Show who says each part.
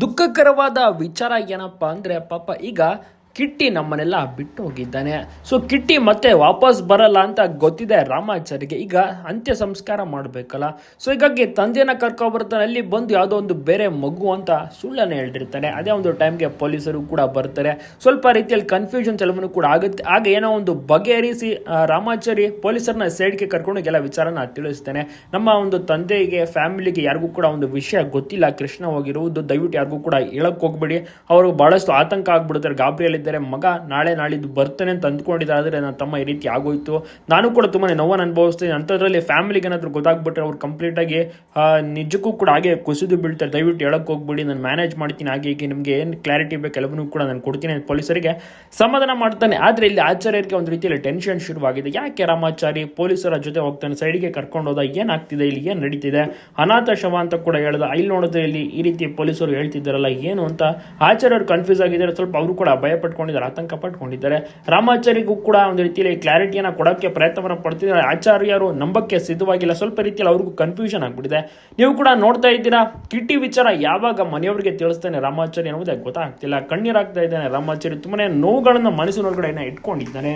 Speaker 1: ದುಃಖಕರವಾದ ವಿಚಾರ ಏನಪ್ಪ ಅಂದರೆ ಪಾಪ ಈಗ ಕಿಟ್ಟಿ ನಮ್ಮನ್ನೆಲ್ಲ ಬಿಟ್ಟು ಹೋಗಿದ್ದಾನೆ ಸೊ ಕಿಟ್ಟಿ ಮತ್ತೆ ವಾಪಸ್ ಬರಲ್ಲ ಅಂತ ಗೊತ್ತಿದೆ ರಾಮಾಚಾರಿಗೆ ಈಗ ಅಂತ್ಯ ಸಂಸ್ಕಾರ ಮಾಡಬೇಕಲ್ಲ. ಸೊ ಹೀಗಾಗಿ ತಂದೆನ ಕರ್ಕೊಬರ್ತಾನೆ ಅಲ್ಲಿ ಬಂದು ಯಾವುದೋ ಒಂದು ಬೇರೆ ಮಗು ಅಂತ ಸುಳ್ಳನ್ನು ಹೇಳಿರ್ತಾನೆ ಅದೇ ಒಂದು ಟೈಮ್ಗೆ ಪೊಲೀಸರು ಕೂಡ ಬರ್ತಾರೆ. ಸ್ವಲ್ಪ ರೀತಿಯಲ್ಲಿ ಕನ್ಫ್ಯೂಷನ್ ಎಲ್ಲವನ್ನೂ ಕೂಡ ಆಗುತ್ತೆ. ಆಗ ಏನೋ ಒಂದು ಬಗೆಹರಿಸಿ ರಾಮಾಚಾರಿ ಪೊಲೀಸರನ್ನ ಸೈಡ್ಗೆ ಕರ್ಕೊಂಡು ಎಲ್ಲ ವಿಚಾರನ ತಿಳಿಸ್ತಾನೆ. ನಮ್ಮ ಒಂದು ತಂದೆಗೆ ಫ್ಯಾಮಿಲಿಗೆ ಯಾರಿಗೂ ಕೂಡ ಒಂದು ವಿಷಯ ಗೊತ್ತಿಲ್ಲ. ಕೃಷ್ಣ ಹೋಗಿರುವುದು ದಯವಿಟ್ಟು ಯಾರಿಗೂ ಕೂಡ ಹೇಳಕ್ ಹೋಗ್ಬೇಡಿ. ಅವರು ಬಹಳಷ್ಟು ಆತಂಕ ಆಗ್ಬಿಡ್ತಾರೆ. ಗಾಬರಿಯಲ್ಲಿದ್ದಾರೆ ಮಗ ನಾಳೆ ನಾಳಿದ್ದು ಬರ್ತಾನೆ ಅಂತ ಅಂದ್ಕೊಂಡಿದ್ದಾರೆ ನನ್ನ ತಮ್ಮ ಈ ರೀತಿ ಆಗೋಯ್ತು. ನಾನು ಕೂಡ ತುಂಬಾ ನೋವನ್ನು ಅನುಭವಿಸ್ತೀನಿ. ಅಂಥದ್ರಲ್ಲಿ ಫ್ಯಾಮಿಲಿಗೆ ಏನಾದರೂ ಗೊತ್ತಾಗ್ಬಿಟ್ರೆ ಅವ್ರು ಕಂಪ್ಲೀಟಾಗಿ ನಿಜಕ್ಕೂ ಕೂಡ ಹಾಗೆ ಕುಸಿದು ಬೀಳ್ತಾರೆ. ದಯವಿಟ್ಟು ಹೇಳಕ್ ಹೋಗ್ಬಿಡಿ. ನಾನು ಮ್ಯಾನೇಜ್ ಮಾಡ್ತೀನಿ ಹಾಗೆ ಹೀಗೆ. ನಿಮಗೆ ಏನು ಕ್ಲಾರಿಟಿ ಬೇಕು ಎಲ್ಲವನ್ನೂ ಕೂಡ ನಾನು ಕೊಡ್ತೀನಿ ಪೊಲೀಸರಿಗೆ. ಸಮಾಧಾನ ಮಾಡ್ತಾನೆ. ಆದರೆ ಇಲ್ಲಿ ಆಚಾರ್ಯರಿಗೆ ಒಂದು ರೀತಿಯಲ್ಲಿ ಟೆನ್ಷನ್ ಶುರುವಾಗಿದೆ. ಯಾಕೆ ರಾಮಾಚಾರಿ ಪೊಲೀಸರ ಜೊತೆ ಹೋಗ್ತಾನೆ? ಸೈಡ್ಗೆ ಕರ್ಕೊಂಡು ಹೋದ ಏನಾಗ್ತಿದೆ? ಇಲ್ಲಿ ಏನು ನಡೀತಿದೆ? ಅನಾಥ ಶವ ಅಂತ ಕೂಡ ಹೇಳ್ದ. ಇಲ್ಲಿ ನೋಡಿದ್ರೆ ಇಲ್ಲಿ ಈ ರೀತಿ ಪೊಲೀಸರು ಹೇಳ್ತಿದ್ದಾರಲ್ಲ, ಏನು ಅಂತ ಆಚಾರ್ಯರು ಕನ್ಫ್ಯೂಸ್ ಆಗಿದ್ದಾರೆ. ಸ್ವಲ್ಪ ಅವರು ಕೂಡ ಭಯ ಪಟ್ಕೊಂಡಿದ್ದಾರೆ ಆತಂಕ ಪಟ್ಕೊಂಡಿದ್ದಾರೆ. ರಾಮಾಚಾರ್ಯಗೂ ಕೂಡ ಒಂದು ರೀತಿಯಲ್ಲಿ ಕ್ಲಾರಿಟಿಯನ್ನು ಕೊಡೋಕ್ಕೆ ಪ್ರಯತ್ನವನ್ನು ಪಡ್ತಿದ್ದಾರೆ. ಆಚಾರ್ಯರು ನಂಬಕ್ಕೆ ಸಿದ್ಧವಾಗಿಲ್ಲ. ಸ್ವಲ್ಪ ರೀತಿಯಲ್ಲಿ ಅವ್ರಿಗೂ ಕನ್ಫ್ಯೂಷನ್ ಆಗಿಬಿಟ್ಟಿದೆ. ನೀವು ಕೂಡ ನೋಡ್ತಾ ಇದ್ದೀರಾ? ಕಿಟ್ಟಿ ವಿಚಾರ ಯಾವಾಗ ಮನೆಯವರಿಗೆ ತಿಳಿಸ್ತಾನೆ ರಾಮಾಚಾರ್ಯ ಅನ್ನೋದೇ ಗೊತ್ತಾಗ್ತಿಲ್ಲ. ಕಣ್ಣೀರಾಗ್ತಾ ಇದ್ದಾನೆ ರಾಮಾಚಾರ್ಯ. ತುಂಬನೇ ನೋವುಗಳನ್ನು ಮನಸ್ಸಿನೊಳಗಡೆ ಇಟ್ಕೊಂಡಿದ್ದಾನೆ.